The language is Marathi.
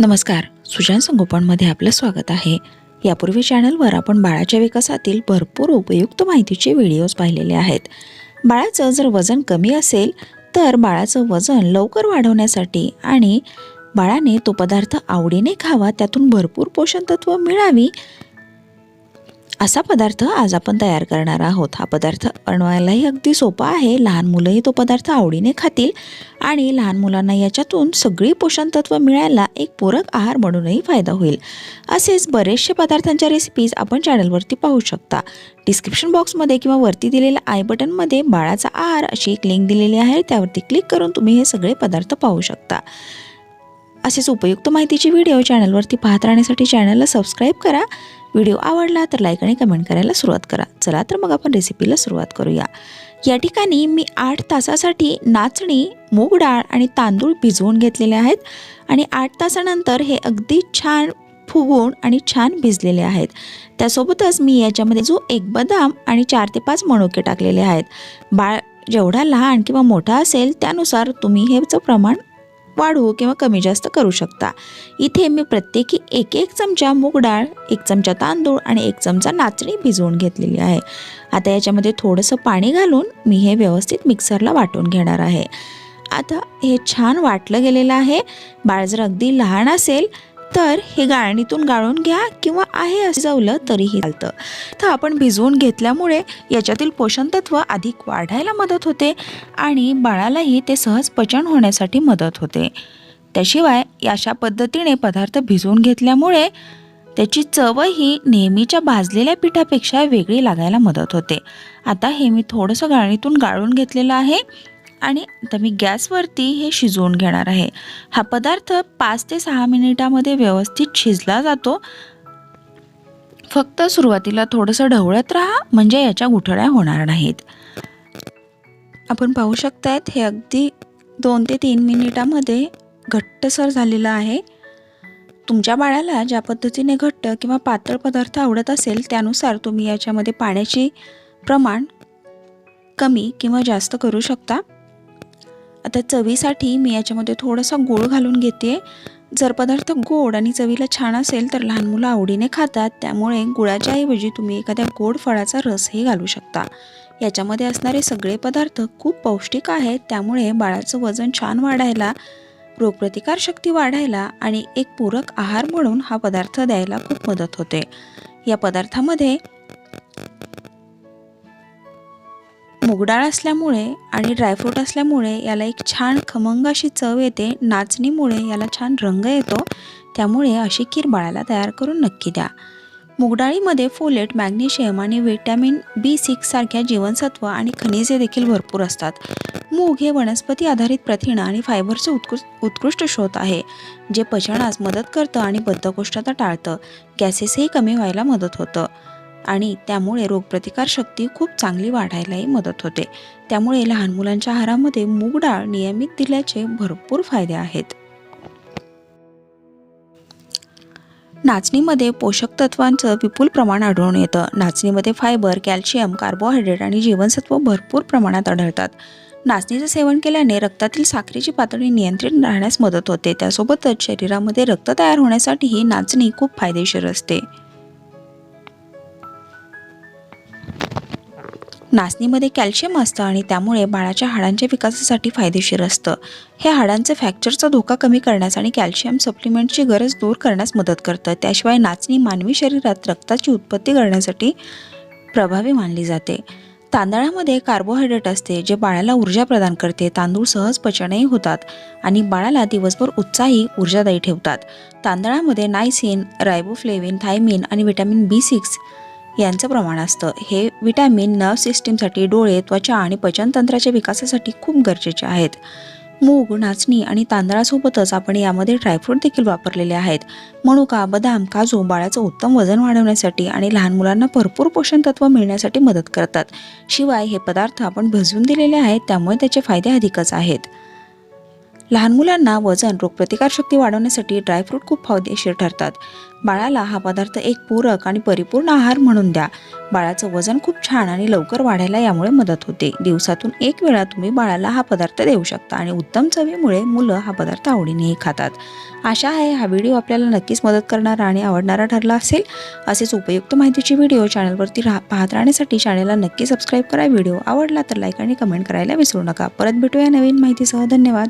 नमस्कार. सुजान संगोपनमध्ये आपलं स्वागत आहे. यापूर्वी चॅनलवर आपण बाळाच्या विकासातील भरपूर उपयुक्त माहितीचे व्हिडिओज पाहिलेले आहेत. बाळाचं जर वजन कमी असेल तर बाळाचं वजन लवकर वाढवण्यासाठी आणि बाळाने तो पदार्थ आवडीने खावा त्यातून भरपूर पोषण तत्व मिळावी असा पदार्थ आज आपण तयार करणार आहोत. हा पदार्थ बनवायलाही अगदी सोपा आहे. लहान मुलंही तो पदार्थ आवडीने खातील आणि लहान मुलांना याच्यातून सगळी पोषण तत्व मिळायला एक पूरक आहार म्हणूनही फायदा होईल. असेच बरेचसे पदार्थांच्या रेसिपीज आपण चॅनलवरती पाहू शकता. डिस्क्रिप्शन बॉक्समध्ये किंवा वरती दिलेल्या आय बटनमध्ये बाळाचा आहार अशी एक लिंक दिलेली आहे. त्यावरती क्लिक करून तुम्ही हे सगळे पदार्थ पाहू शकता. असेच उपयुक्त माहितीचे व्हिडिओ चॅनलवरती पाहत राहण्यासाठी चॅनलला सबस्क्राईब करा. व्हिडिओ आवडला तर लाईक आणि कमेंट करायला सुरुवात करा. चला तर मग आपण रेसिपीला सुरुवात करूया. या ठिकाणी मी आठ तासासाठी नाचणी मूग डाळ आणि तांदूळ भिजवून घेतलेले आहेत आणि आठ तासानंतर हे अगदी छान फुगून आणि छान भिजलेले आहेत. त्यासोबतच मी याच्यामध्ये जो एक बदाम आणि चार ते पाच मणुके टाकलेले आहेत. बाळ जेवढा लहान किंवा मोठा असेल त्यानुसार तुम्ही हेचं प्रमाण वाढवू किंवा कमी जास्त करू शकता. इथे मी प्रत्येकी एक एक चमचा मूग डाळ एक चमचा तांदूळ आणि एक चमचा नाचणी भिजवून घेतलेली आहे. आता याच्यामध्ये थोडंसं पाणी घालून मी हे व्यवस्थित मिक्सरला वाटून घेणार आहे. आता हे छान वाटलं गेलेलं आहे. बाळ जर अगदी लहान असेल तर हे गाळणीतून गाळून घ्या किंवा आहे असं जावलं तरीही चालतं. तर आपण भिजवून घेतल्यामुळे याच्यातील पोषण तत्व अधिक वाढायला मदत होते आणि बाळालाही ते सहज पचन होण्यासाठी मदत होते. त्याशिवाय अशा पद्धतीने पदार्थ भिजवून घेतल्यामुळे त्याची चवही नेहमीच्या भाजलेल्या पिठापेक्षा वेगळी लागायला मदत होते. आता हे मी थोडंसं गाळणीतून गाळून घेतलेलं आहे. आणि आता मी गॅसवरती हे शिजवून घेणार आहे. हा पदार्थ पाच ते सहा मिनिटामध्ये व्यवस्थित शिजला जातो. फक्त सुरुवातीला थोडंसं ढवळत राहा म्हणजे याच्या गुठळ्या होणार नाहीत. आपण पाहू शकतायत हे अगदी दोन ते तीन मिनिटामध्ये घट्टसर झालेलं आहे. तुमच्या बाळाला ज्या पद्धतीने घट्ट किंवा पातळ पदार्थ आवडत असेल त्यानुसार तुम्ही याच्यामध्ये पाण्याची प्रमाण कमी किंवा जास्त करू शकता. आता चवीसाठी मी याच्यामध्ये थोडासा गोड घालून घेते. जर पदार्थ गोड आणि चवीला छान असेल तर लहान मुलं आवडीने खातात. त्यामुळे गुळाच्या ऐवजी तुम्ही एखाद्या गोड फळाचा रसही घालू शकता. याच्यामध्ये असणारे सगळे पदार्थ खूप पौष्टिक आहेत. त्यामुळे बाळाचं वजन छान वाढायला रोगप्रतिकारशक्ती वाढायला आणि एक पूरक आहार म्हणून हा पदार्थ द्यायला खूप मदत होते. या पदार्थामध्ये मुगडाळ असल्यामुळे आणि ड्रायफ्रूट असल्यामुळे याला एक छान खमंग अशी चव येते. नाचणीमुळे याला छान रंग येतो. त्यामुळे अशी खीर बाळाला तयार करून नक्की द्या. मुगडाळीमध्ये फोलेट मॅग्नेशियम आणि व्हिटॅमिन बी सिक्स सारख्या जीवनसत्व आणि खनिजे देखील भरपूर असतात. मूग हे वनस्पती आधारित प्रथिनं आणि फायबरचे उत्कृष्ट उत्कृष्ट स्रोत आहे जे पचनास मदत करतं आणि बद्धकोष्ठता टाळतं. गॅसेसही कमी व्हायला मदत होतं. आणि त्यामुळे रोगप्रतिकारशक्ती खूप चांगली वाढायलाही मदत होते. त्यामुळे लहान मुलांच्या आहारामध्ये मूग डाळ नियमित दिल्याचे भरपूर फायदे आहेत. नाचणीमध्ये पोषक तत्वांचं विपुल प्रमाण आढळून येतं. नाचणीमध्ये फायबर कॅल्शियम कार्बोहायड्रेट आणि जीवनसत्व भरपूर प्रमाणात आढळतात. नाचणीचं सेवन केल्याने रक्तातील साखरेची पातळी नियंत्रित राहण्यास मदत होते. त्यासोबतच शरीरामध्ये रक्त तयार होण्यासाठीही नाचणी खूप फायदेशीर असते. नाचणीमध्ये कॅल्शियम असतं आणि त्यामुळे बाळाच्या हाडांच्या विकासासाठी फायदेशीर असतं. हे हाडांचे फ्रॅक्चरचा धोका कमी करण्यास आणि कॅल्शियम सप्लिमेंटची गरज दूर करण्यास मदत करतं. त्याशिवाय नाचणी मानवी शरीरात रक्ताची उत्पत्ती करण्यासाठी प्रभावी मानली जाते. तांदळामध्ये कार्बोहायड्रेट असते जे बाळाला ऊर्जा प्रदान करते. तांदूळ सहज पचनही होतात आणि बाळाला दिवसभर उत्साही ऊर्जादायी ठेवतात. तांदळामध्ये नायसिन रायबोफ्लेविन थायमिन आणि व्हिटॅमिन बी सिक्स यांचं प्रमाण असतं. हे विटॅमिन नर्व सिस्टीमसाठी डोळे त्वचा आणि पचनतंत्राच्या विकासासाठी खूप गरजेचे आहेत. मूग नाचणी आणि तांदळासोबतच आपण यामध्ये ड्रायफ्रूट देखील वापरलेले आहेत. मनुका बदाम काजू बाळाचं उत्तम वजन वाढवण्यासाठी आणि लहान मुलांना भरपूर पोषण तत्व मिळण्यासाठी मदत करतात. शिवाय हे पदार्थ आपण भजवून दिलेले आहेत त्यामुळे त्याचे फायदे अधिकच आहेत. लहान मुलांना वजन रोगप्रतिकारशक्ती वाढवण्यासाठी ड्रायफ्रूट खूप फायदेशीर ठरतात. बाळाला हा पदार्थ एक पूरक आणि परिपूर्ण आहार म्हणून द्या. बाळाचं वजन खूप छान आणि लवकर वाढायला यामुळे मदत होते. दिवसातून एक वेळा तुम्ही बाळाला हा पदार्थ देऊ शकता आणि उत्तम चवीमुळे मुलं हा पदार्थ आवडीनेही खातात. आशा आहे हा व्हिडिओ आपल्याला नक्कीच मदत करणारा आणि आवडणारा ठरला असेल असेच उपयुक्त माहितीचे व्हिडिओ चॅनलवरती राह पाहत राहण्यासाठी चॅनलला नक्की सबस्क्राईब करा. व्हिडिओ आवडला तर लाईक आणि कमेंट करायला विसरू नका. परत भेटूया नवीन माहितीसह. धन्यवाद.